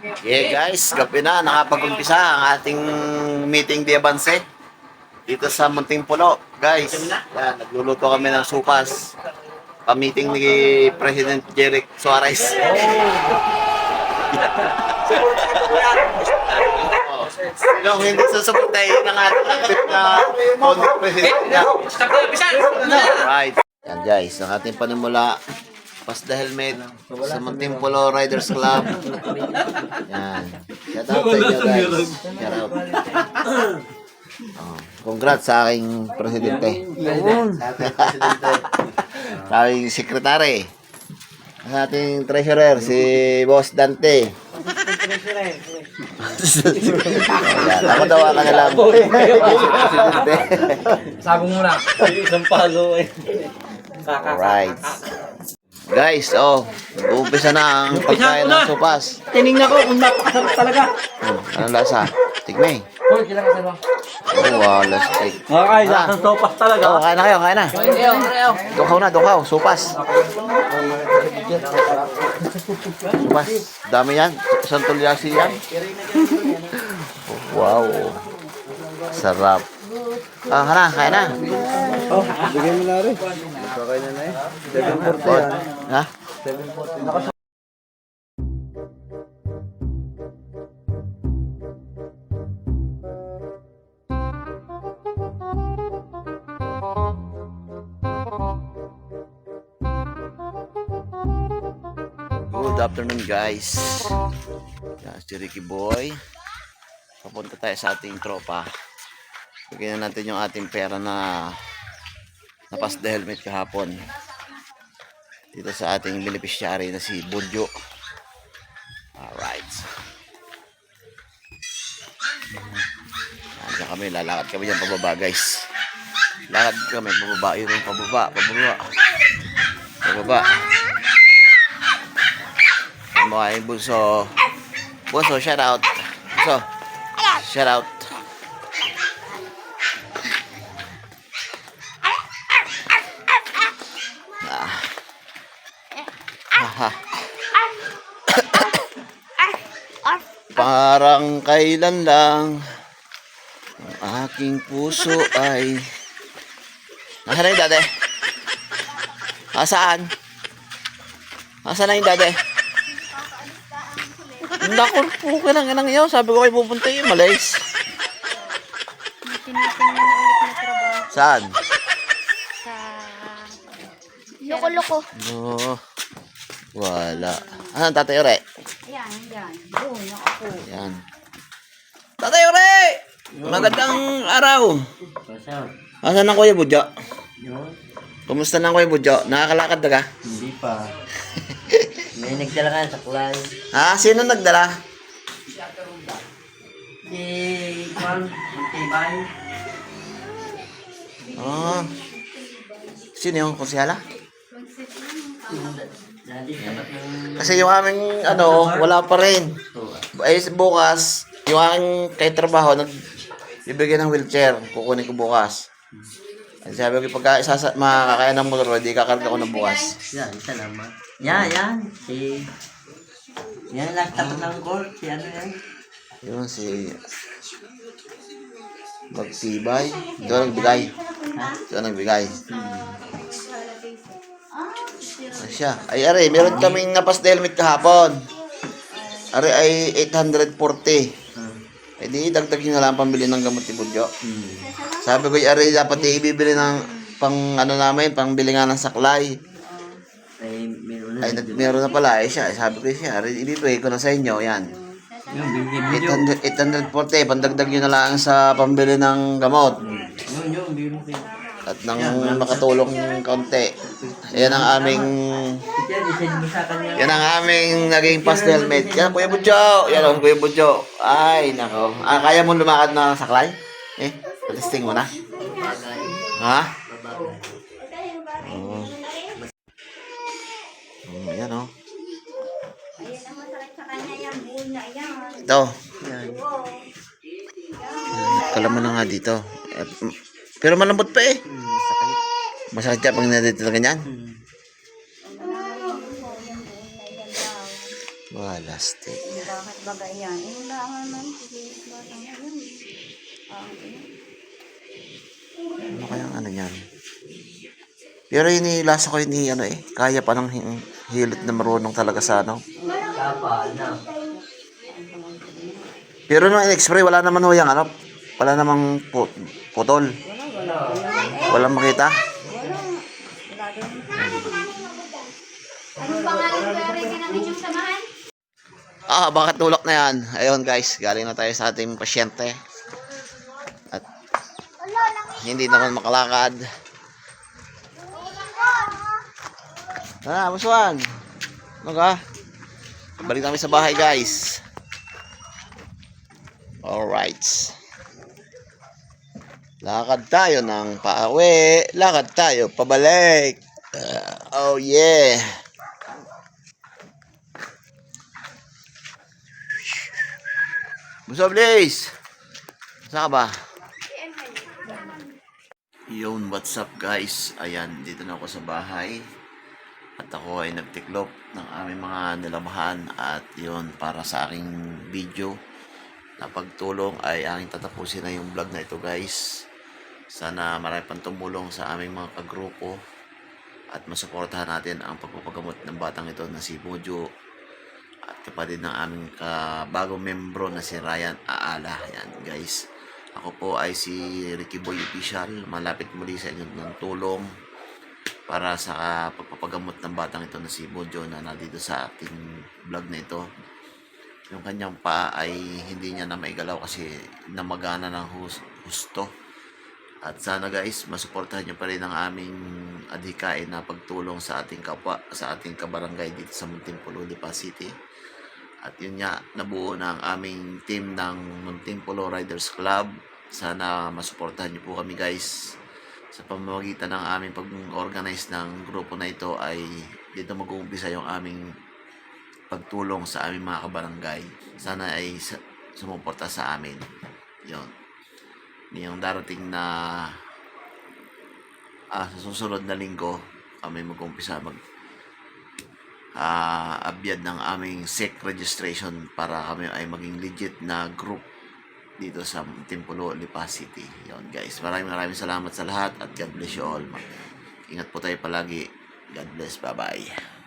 Yeah guys, gabi na, nakapag-umpisa ang ating meeting de Avance dito sa Munting Pulo. Guys, yan, nagluluto kami ng supas. Pa-meeting ni President Jeric Suarez. Oh. Yung hindi susuportahin ng ating kapit na Holy President. Right. Yan guys, ang ating panimula Pas the helmet sa Munting Pulo Riders Club. Yan. Shout out sa inyo guys. Shout out. Oh, congrats sa aking presidente. sa aking sekretary. Sa ating treasurer, si Boss Dante. Ako daw ang kanilang presidente. Sabong muna. Isang palo eh. Alright. Guys, oh, umpisa na ang pagkain ng sopas. Tinignan ko kung napakasarap talaga. Hmm, anong lasa? Tigme. Hoy, kailangan sa ba? Oh, wow, last steak. Makakain Ah. ng sopas talaga. Oh, kain na kayo, kain na. Dukaw na, dukaw. Supas. Supas. Dami yan. Isang tulyasi yan. wow. Sarap. Ah, kana, kain na. Oh, bigyan mo na rin. Magkakain na na eh. 740 yan. Ha? Good afternoon guys. Yan, si Ricky Boy. Papunta tayo sa ating tropa. Bigyan na natin yung ating pera na napas the helmet kahapon. Dito sa ating beneficiary na si Budyo. Alright. Nandiyan kami, lalakad kami dyan pababa guys. Lakad kami, pababa, yun pababa, pababa. Pababa. Ang mga yung bunso. Bunso, shout out. Bunso, shout out. Ah. Haha. Parang kailan lang ang aking puso ay Nasaan na yung dade? Nasaan? Nasaan na yung dade? Naku, puka lang nang iyo. Sabi ko kayo pupunta yung trabaho Saan? sa... Loko-loko. No. Wala. Ano, tatay Ore? Ayan, ayan. Doon, ako. Yan. Tatay Ore! Magandang araw. Asan ang kuya Budyo? Kumusta na ang kuya Budyo? Nakakalakad na ka? Hindi pa. May nagdala ka sa kulay. Ha? Sino nagdala? Si Juan, ang tibay. Oh. Sino yung konsyala? Dati dapat ng... Kasi yung aming ano, wala pa rin. Ay bukas, yung aking kay trabaho, nag bibigyan ng wheelchair. Kukunin ko bukas. Ay, sabi ko, pagka isasa, makakaya ng motor, hindi kakarga ko na bukas. Yan, isa naman. Yan, yan. Si... Yan, last tapat ng court. Si ano yan? Yun, si... Magtibay. Ito ang nagbigay. Ito ang nagbigay. Ay siya. Ay, are, meron kaming napas na helmet kahapon. Are, ay 840. Eh di, dagdag nyo na lang pambili ng gamot ni Budyo. Sabi ko, are, dapat ibibili ng pang ano namin, pang bili nga ng saklay. Ay, meron na. Ay, nag- meron na pala. Ay siya, ay, sabi ko siya, are, ibibigay ko na sa inyo, yan. Yung bibili 800, 840, pandagdag nyo na lang sa pambili ng gamot. Yun, yun. At nang makatulong kaunti. Yan ang aming Yan, ang aming naging pastel helmet. Yan, Kuya Budyo. Yan ang Kuya Budyo. Ay, nako. Ah, kaya mo lumakad na saklay? Eh, listing mo na. Ha? Oh, oh. Yan. Yan. Ito. Yan. Kalaman na nga dito. Eh, pero malambot pa eh. Masakit siya pag nadito na ganyan. Wala. Balastik. Bakit ba ganyan? Yung langan man. Ano kayang ano yan? Pero yun eh, lasa ko yun eh, ano eh. Kaya pa ng hi- hilit na marunong talaga sa ano. Kapal na. Pero nung in-spray, wala naman ho yung ano. Wala namang pu- putol. Walang makita. Anong pangalan ko rin namin yung samahan? Ah, bakit tulak na yan? Ayun guys, galing na tayo sa ating pasyente. At hindi naman makalakad. Ah, buswan. Ano ka? Balik namin sa bahay guys. Alright. Lakad tayo ng pauwi. Lakad tayo pabalik. Ah, oh yeah. Buso, please. Saan ka ba? Yun, what's up guys? Ayan, dito na ako sa bahay. At ako ay nagtiklop ng aming mga nilamahan. At yun, para sa aking video na pagtulong ay aking tatapusin na yung vlog na ito guys. Sana marami pang tumulong sa aming mga kagrupo at masuportahan natin ang pagpapagamot ng batang ito na si Mojo at kapatid ng aming ka bagong membro na si Ryan Aala. Yan guys. Ako po ay si Ricky Boy Official. Malapit muli sa inyo ng tulong para sa pagpapagamot ng batang ito na si Mojo na nandito sa ating vlog na ito. Yung kanyang paa ay hindi niya na maigalaw kasi namagana ng hus- husto. At sana guys, masuportahan nyo pa rin ang aming adhikain na pagtulong sa ating kapwa, sa ating kabarangay dito sa Muntinpulo, Lipa City. At yun nga, nabuo na ang aming team ng Muntinpulo Riders Club. Sana masuportahan nyo po kami guys. Sa pamamagitan ng aming pag-organize ng grupo na ito ay dito mag-uumpisa yung aming pagtulong sa aming mga kabarangay. Sana ay sumuporta sa amin. Yun yung darating na ah, sa susunod na linggo kami mag-umpisa mag ah, abyad ng aming SEC registration para kami ay maging legit na group dito sa Timpulo, Lipa City. Yon guys. Maraming maraming salamat sa lahat at God bless you all. Ingat po tayo palagi. God bless. Bye-bye.